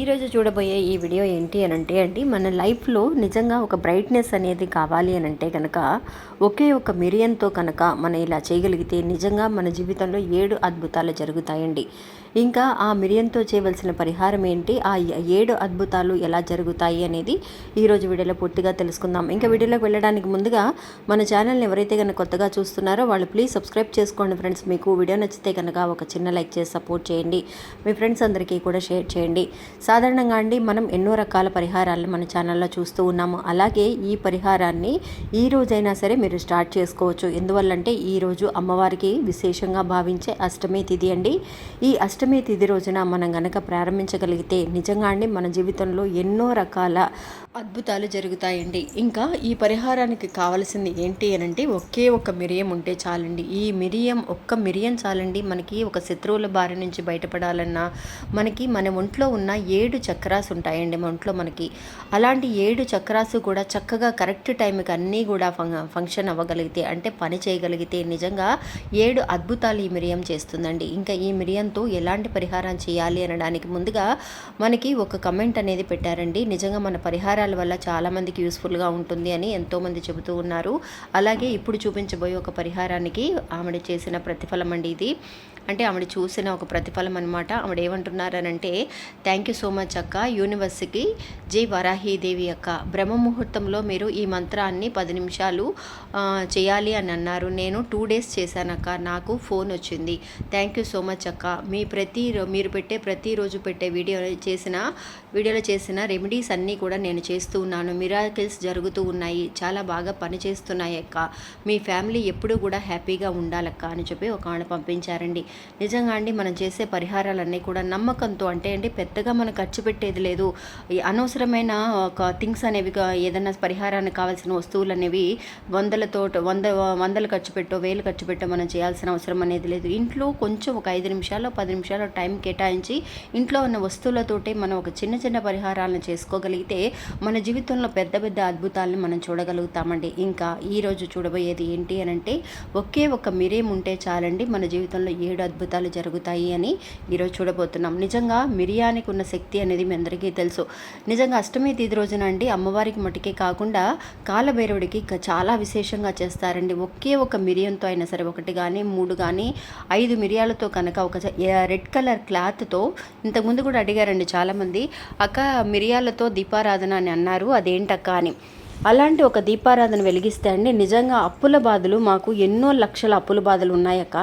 ఈరోజు చూడబోయే ఈ వీడియో ఏంటి అని అంటే అండి మన లైఫ్లో నిజంగా ఒక బ్రైట్నెస్ అనేది కావాలి అని అంటే కనుక ఒకే ఒక మిరియంతో కనుక మనం ఇలా చేయగలిగితే నిజంగా మన జీవితంలో ఏడు అద్భుతాలు జరుగుతాయండి. ఇంకా ఆ మిరియంతో చేయవలసిన పరిహారం ఏంటి ఆ ఏడు అద్భుతాలు ఎలా జరుగుతాయి అనేది ఈరోజు వీడియోలో పూర్తిగా తెలుసుకుందాం. ఇంకా వీడియోలోకి వెళ్ళడానికి ముందుగా మన ఛానల్ని ఎవరైతే కనుక కొత్తగా చూస్తున్నారో వాళ్ళు ప్లీజ్ సబ్స్క్రైబ్ చేసుకోండి ఫ్రెండ్స్. మీకు వీడియో నచ్చితే కనుక ఒక చిన్న లైక్ చేసి సపోర్ట్ చేయండి. మీ ఫ్రెండ్స్ అందరికీ కూడా షేర్ చేయండి. సాధారణంగా అండి మనం ఎన్నో రకాల పరిహారాలను మన ఛానల్లో చూస్తూ ఉన్నాము. అలాగే ఈ పరిహారాన్ని ఈ రోజైనా సరే మీరు స్టార్ట్ చేసుకోవచ్చు. ఎందువల్లంటే ఈరోజు అమ్మవారికి విశేషంగా భావించే అష్టమి తిథి అండి. ఈ అష్టమి తిథి రోజున మనం గనక ప్రారంభించగలిగితే నిజంగా అండి మన జీవితంలో ఎన్నో రకాల అద్భుతాలు జరుగుతాయండి. ఇంకా ఈ పరిహారానికి కావలసింది ఏంటి అని అంటే ఒకే ఒక మిరియం ఉంటే చాలండి. ఈ మిరియం ఒక్క మిరియం చాలండి. మనకి ఒక శత్రువుల బారి నుంచి బయటపడాలన్నా మనకి మన ఒంట్లో ఉన్న ఏడు చక్రాస్ ఉంటాయండి మన ఒంట్లో మనకి. అలాంటి ఏడు చక్రాసు కూడా చక్కగా కరెక్ట్ టైంకి అన్నీ కూడా ఫంక్షన్ అవ్వగలిగితే అంటే పని చేయగలిగితే నిజంగా ఏడు అద్భుతాలు ఈ మిరియం చేస్తుందండి. ఇంకా ఈ మిరియంతో ఎలాంటి పరిహారం చేయాలి అనడానికి ముందుగా మనకి ఒక కమెంట్ అనేది పెట్టారండి. నిజంగా మన పరిహారం పరిహారాల వల్ల చాలామందికి యూస్ఫుల్గా ఉంటుంది అని ఎంతోమంది చెబుతూ ఉన్నారు. అలాగే ఇప్పుడు చూపించబోయే ఒక పరిహారానికి ఆవిడ చేసిన ప్రతిఫలం అండి ఇది. అంటే ఆవిడ చూసిన ఒక ప్రతిఫలం అనమాట ఆవిడ ఏమంటున్నారనంటే థ్యాంక్ యూ సో మచ్ అక్క. యూనివర్సిటీకి జై వరాహీదేవి అక్క. బ్రహ్మ ముహూర్తంలో మీరు ఈ మంత్రాన్ని పది నిమిషాలు చేయాలి అని అన్నారు. నేను టూ డేస్ చేశానక్క నాకు ఫోన్ వచ్చింది. థ్యాంక్ యూ సో మచ్ అక్క. మీ ప్రతి మీరు పెట్టే ప్రతిరోజు పెట్టే వీడియో చేసిన వీడియోలో చేసిన రెమెడీస్ అన్నీ కూడా నేను చేస్తూ ఉన్నాను. మిరాకిల్స్ జరుగుతూ ఉన్నాయి. చాలా బాగా పనిచేస్తున్నాయి అక్క. మీ ఫ్యామిలీ ఎప్పుడూ కూడా హ్యాపీగా ఉండాలక్క అని చెప్పి ఒక ఆమె పంపించారండి. నిజంగా అండి మనం చేసే పరిహారాలన్నీ కూడా నమ్మకంతో అంటే అండి పెద్దగా మనం ఖర్చు పెట్టేది లేదు. అనవసరమైన ఒక థింగ్స్ అనేవి ఏదైనా పరిహారానికి కావాల్సిన వస్తువులు అనేవి వందలతో వంద వందలు ఖర్చు పెట్టో వేలు ఖర్చు పెట్టో మనం చేయాల్సిన అవసరం అనేది లేదు. ఇంట్లో కొంచెం ఒక ఐదు నిమిషాలు పది నిమిషాలు టైం కేటాయించి ఇంట్లో ఉన్న వస్తువులతోటే మనం ఒక చిన్న చిన్న పరిహారాలను చేసుకోగలిగితే మన జీవితంలో పెద్ద పెద్ద అద్భుతాలను మనం చూడగలుగుతామండి. ఇంకా ఈరోజు చూడబోయేది ఏంటి అని అంటే ఒకే ఒక మిరియం ఉంటే చాలండి మన జీవితంలో ఏడు అద్భుతాలు జరుగుతాయి అని ఈరోజు చూడబోతున్నాం. నిజంగా మిరియానికి ఉన్న శక్తి అనేది మీ అందరికీ తెలుసు. నిజంగా అష్టమి తీది రోజున అండి అమ్మవారికి మటుకే కాకుండా కాలభైరవుడికి చాలా విశేషంగా చేస్తారండి. ఒకే ఒక మిరియంతో అయినా సరే ఒకటి కానీ మూడు కానీ ఐదు మిరియాలతో కనుక ఒక రెడ్ కలర్ క్లాత్తో ఇంతకుముందు కూడా అడిగారండి చాలామంది అక్క మిరియాలతో దీపారాధన అని అన్నారు. అదేంటక్క అని. అలాంటి ఒక దీపారాధన వెలిగిస్తే అండి నిజంగా అప్పుల బాధలు మాకు ఎన్నో లక్షల అప్పుల బాధలు ఉన్నాయక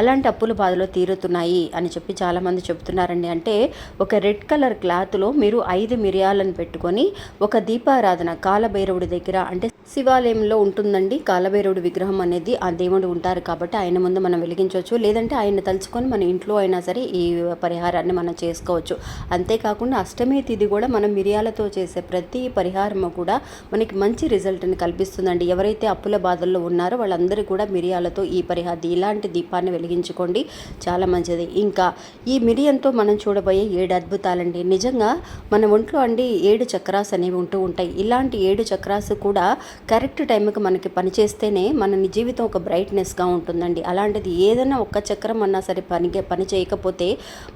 అలాంటి అప్పుల బాధలు తీరుతున్నాయి అని చెప్పి చాలామంది చెప్తున్నారండి అంటే ఒక రెడ్ కలర్ క్లాత్లో మీరు ఐదు మిరియాలను పెట్టుకొని ఒక దీపారాధన కాలభైరవుడి దగ్గర అంటే శివాలయంలో ఉంటుందండి. కాలభైరవుడి విగ్రహం అనేది ఆ దేవుడు ఉంటారు కాబట్టి ఆయన ముందు మనం వెలిగించవచ్చు. లేదంటే ఆయన తలుచుకొని మన ఇంట్లో అయినా సరే ఈ పరిహారాన్ని మనం చేసుకోవచ్చు. అంతేకాకుండా అష్టమి తిథి కూడా మనం మిరియాలతో చేసే ప్రతి పరిహారము కూడా మనకి మంచి రిజల్ట్ని కల్పిస్తుందండి. ఎవరైతే అప్పుల బాధల్లో ఉన్నారో వాళ్ళందరూ కూడా మిరియాలతో ఈ పరిహార ఇలాంటి దీపాన్ని వెలిగించుకోండి. చాలా మంచిది. ఇంకా ఈ మిరియంతో మనం చూడబోయే ఏడు అద్భుతాలండి. నిజంగా మన ఒంట్లో అండి ఏడు చక్రాస్ అనేవి ఉంటూ ఉంటాయి. ఇలాంటి ఏడు చక్రాస్ కూడా కరెక్ట్ టైంకి మనకి పనిచేస్తేనే మన జీవితం ఒక బ్రైట్నెస్గా ఉంటుందండి. అలాంటిది ఏదైనా ఒక్క చక్రం అన్నా సరే పని పని చేయకపోతే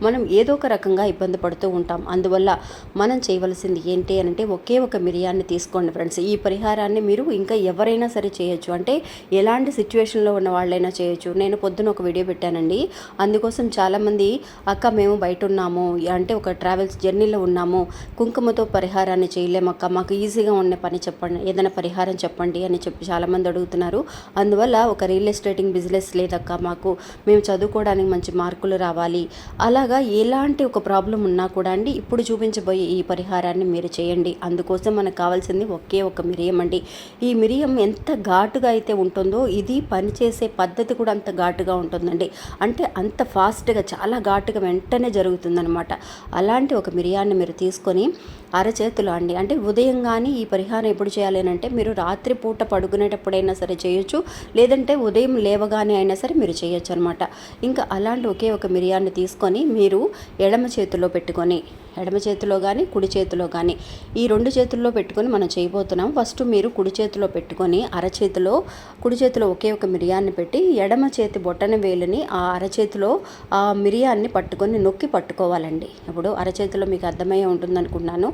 మనం ఏదో ఒక రకంగా ఇబ్బంది పడుతూ ఉంటాం. అందువల్ల మనం చేయవలసింది ఏంటి అని అంటే ఒకే ఒక మిరియాన్ని తీసుకోండి ఫ్రెండ్స్. ఈ ఈ పరిహారాన్ని మీరు ఇంకా ఎవరైనా సరే చేయొచ్చు. అంటే ఎలాంటి సిచ్యువేషన్లో ఉన్న వాళ్ళైనా చేయొచ్చు. నేను పొద్దున ఒక వీడియో పెట్టానండి. అందుకోసం చాలామంది అక్క మేము బయట ఉన్నాము అంటే ఒక ట్రావెల్స్ జర్నీలో ఉన్నాము. కుంకుమతో పరిహారాన్ని చేయలేమక్క మాకు ఈజీగా ఉన్న పని చెప్పండి. ఏదైనా పరిహారం చెప్పండి అని చెప్పి చాలామంది అడుగుతున్నారు. అందువల్ల ఒక రియల్ ఎస్టేటింగ్ బిజినెస్ లేదక్క మాకు. మేము చదువుకోవడానికి మంచి మార్కులు రావాలి. అలాగా ఎలాంటి ఒక ప్రాబ్లం ఉన్నా కూడా అండి ఇప్పుడు చూపించబోయే ఈ పరిహారాన్ని మీరు చేయండి. అందుకోసం మనకు కావాల్సింది ఒకే ఒక మిరియం అండి. ఈ మిరియం ఎంత ఘాటుగా అయితే ఉంటుందో ఇది పనిచేసే పద్ధతి కూడా అంత ఘాటుగా ఉంటుందండి. అంటే అంత ఫాస్ట్గా చాలా ఘాటుగా వెంటనే జరుగుతుందనమాట అలాంటి ఒక మిరియాన్ని మీరు తీసుకొని అరచేతులు అండి. అంటే ఉదయం కానీ ఈ పరిహారం ఎప్పుడు చేయాలి అంటే మీరు రాత్రిపూట పడుకునేటప్పుడైనా సరే చేయొచ్చు. లేదంటే ఉదయం లేవగానే అయినా సరే మీరు చేయొచ్చు అనమాట ఇంకా అలాంటి ఒకే ఒక మిరియాన్ని తీసుకొని మీరు ఎడమ చేతిలో పెట్టుకొని ఎడమ చేతిలో కానీ కుడి చేతిలో కానీ ఈ రెండు చేతుల్లో పెట్టుకొని మనం చేయబోతున్నాం. ఫస్ట్ మీరు కుడి చేతిలో పెట్టుకొని అరచేతిలో కుడి చేతిలో ఒకే ఒక మిరియాన్ని పెట్టి ఎడమ చేతి బొట్టన వేలుని ఆ అరచేతిలో ఆ మిరియాన్ని పట్టుకొని నొక్కి పట్టుకోవాలండి. ఇప్పుడు అరచేతిలో మీకు అర్థమయ్యే ఉంటుంది అనుకున్నాను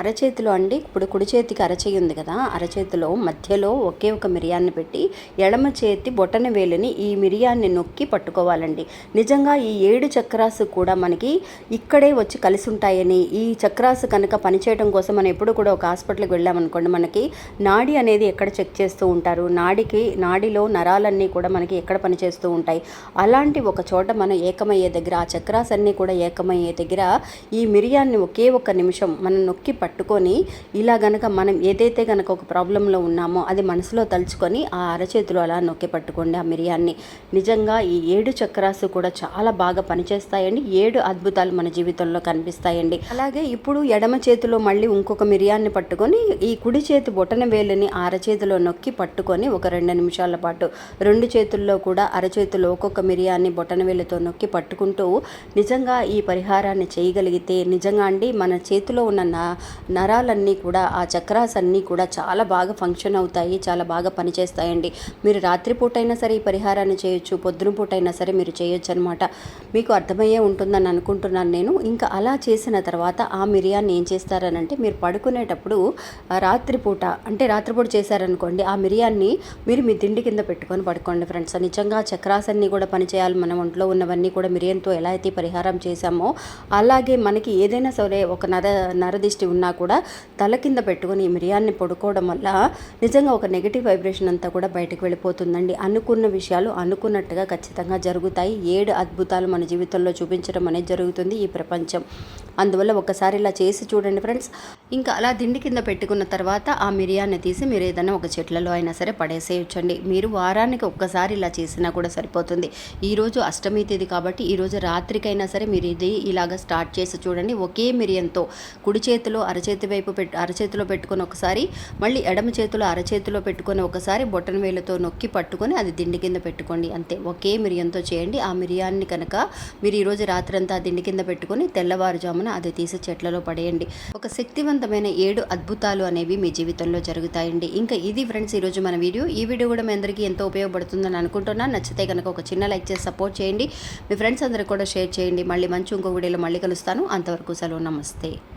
అరచేతిలో అండి ఇప్పుడు కుడి చేతికి అరచేయి ఉంది కదా అరచేతిలో మధ్యలో ఒకే ఒక మిరియాన్ని పెట్టి ఎడమ చేతి బొట్టన వేలుని ఈ మిరియాన్ని నొక్కి పట్టుకోవాలండి. నిజంగా ఈ ఏడు చక్రాసు కూడా మనకి ఇక్కడే వచ్చి కలిసి ఉంటాయని ఈ చక్రాస్ కనుక పనిచేయడం కోసం మనం ఎప్పుడు కూడా ఒక హాస్పిటల్కి వెళ్ళామనుకోండి మనకి నాడి అనేది ఎక్కడ చెక్ చేస్తూ ఉంటారు. నాడికి నాడిలో నరాలన్నీ కూడా మనకి ఎక్కడ పనిచేస్తూ ఉంటాయి. అలాంటి ఒక చోట మనం ఏకమయ్యే దగ్గర ఆ చక్రాస్ అన్నీ కూడా ఏకమయ్యే దగ్గర ఈ మిరియాన్ని ఒకే ఒక్క నిమిషం మనం నొక్కి పట్టుకొని ఇలా గనక మనం ఏదైతే గనక ఒక ప్రాబ్లంలో ఉన్నామో అది మనసులో తలుచుకొని ఆ అరచేతిలో అలా నొక్కి పట్టుకోండి ఆ మిరియాన్ని. నిజంగా ఈ ఏడు చక్రాసు కూడా చాలా బాగా పనిచేస్తాయండి. ఏడు అద్భుతాలు మన జీవితంలో కనిపిస్తాయండి. అలాగే ఇప్పుడు ఎడమ చేతిలో మళ్ళీ ఇంకొక మిరియాన్ని పట్టుకొని ఈ కుడి చేతి బొటన వేలుని అరచేతిలో నొక్కి పట్టుకొని ఒక రెండు నిమిషాల పాటు రెండు చేతుల్లో కూడా అరచేతిలో ఒక్కొక్క మిరియాన్ని బొటన వేలుతో నొక్కి పట్టుకుంటూ నిజంగా ఈ పరిహారాన్ని చేయగలిగితే నిజంగా అండి మన చేతిలో ఉన్న న- నరాలన్నీ కూడా ఆ చక్రాస్ అన్నీ కూడా చాలా బాగా ఫంక్షన్ అవుతాయి చాలా బాగా పనిచేస్తాయండి. మీరు రాత్రిపూట అయినా సరే ఈ పరిహారాన్ని చేయొచ్చు పొద్దున పూట అయినా సరే మీరు చేయొచ్చు అనమాట మీకు అర్థమయ్యే ఉంటుందని అనుకుంటున్నాను నేను. ఇంకా అలా చేసిన తర్వాత ఆ మిరియాన్ని ఏం చేస్తారనంటే మీరు పడుకునేటప్పుడు రాత్రిపూట అంటే రాత్రిపూట చేశారనుకోండి ఆ మిరియాన్ని మీరు మీ తిండి కింద పెట్టుకొని పడుకోండి ఫ్రెండ్స్. నిజంగా చక్రాసన్ని కూడా పనిచేయాలి మన ఒంట్లో ఉన్నవన్నీ కూడా మిరియంతో ఎలా అయితే పరిహారం చేశామో అలాగే మనకి ఏదైనా సరే ఒక నర నరదిష్టి ఉన్నా కూడా తల కింద పెట్టుకొని ఈ మిరియాన్ని పడుకోవడం వల్ల నిజంగా ఒక నెగిటివ్ వైబ్రేషన్ అంతా కూడా బయటకు వెళ్ళిపోతుందండి. అనుకున్న విషయాలు అనుకున్నట్టుగా ఖచ్చితంగా జరుగుతాయి. ఏడు అద్భుతాలు మన జీవితంలో చూపించడం అనేది జరుగుతుంది ఈ ప్రపంచం. అందువల్ల ఒకసారి ఇలా చేసి చూడండి ఫ్రెండ్స్. ఇంకా అలా దిండి కింద పెట్టుకున్న తర్వాత ఆ మిరియాన్ని తీసి మీరు ఏదైనా ఒక చెట్లలో అయినా సరే పడేసేయచ్చండి. మీరు వారానికి ఒక్కసారి ఇలా చేసినా కూడా సరిపోతుంది. ఈరోజు అష్టమి తేదీ కాబట్టి ఈరోజు రాత్రికైనా సరే మీరు ఇది ఇలాగ స్టార్ట్ చేసి చూడండి. ఒకే మిరియంతో కుడి చేతిలో అరచేతి వైపు పెట్టు అరచేతిలో పెట్టుకొని ఒకసారి మళ్ళీ ఎడమ చేతిలో అరచేతిలో పెట్టుకొని ఒకసారి బొట్టన వేలతో నొక్కి పట్టుకొని అది దిండి కింద పెట్టుకోండి. అంతే ఒకే మిరియంతో చేయండి. ఆ మిరియాన్ని కనుక మీరు ఈరోజు రాత్రంతా ఆ దిండి కింద పెట్టుకొని తెల్లవారుజామున అది తీసి చెట్లలో పడేయండి. ఒక శక్తివంతమైన ఏడు అద్భుతాలు అనేవి మీ జీవితంలో జరుగుతాయండి. ఇంకా ఇది ఫ్రెండ్స్ ఈరోజు మన వీడియో. ఈ వీడియో కూడా మీ అందరికీ ఎంతో ఉపయోగపడుతుందని అనుకుంటున్నాను నచ్చితే కనుక ఒక చిన్న లైక్ చేసి సపోర్ట్ చేయండి. మీ ఫ్రెండ్స్ అందరికి కూడా షేర్ చేయండి. మళ్ళీ మంచి ఇంకో వీడియోలో మళ్ళీ కలుస్తాను. అంతవరకు సెలవు. నమస్తే.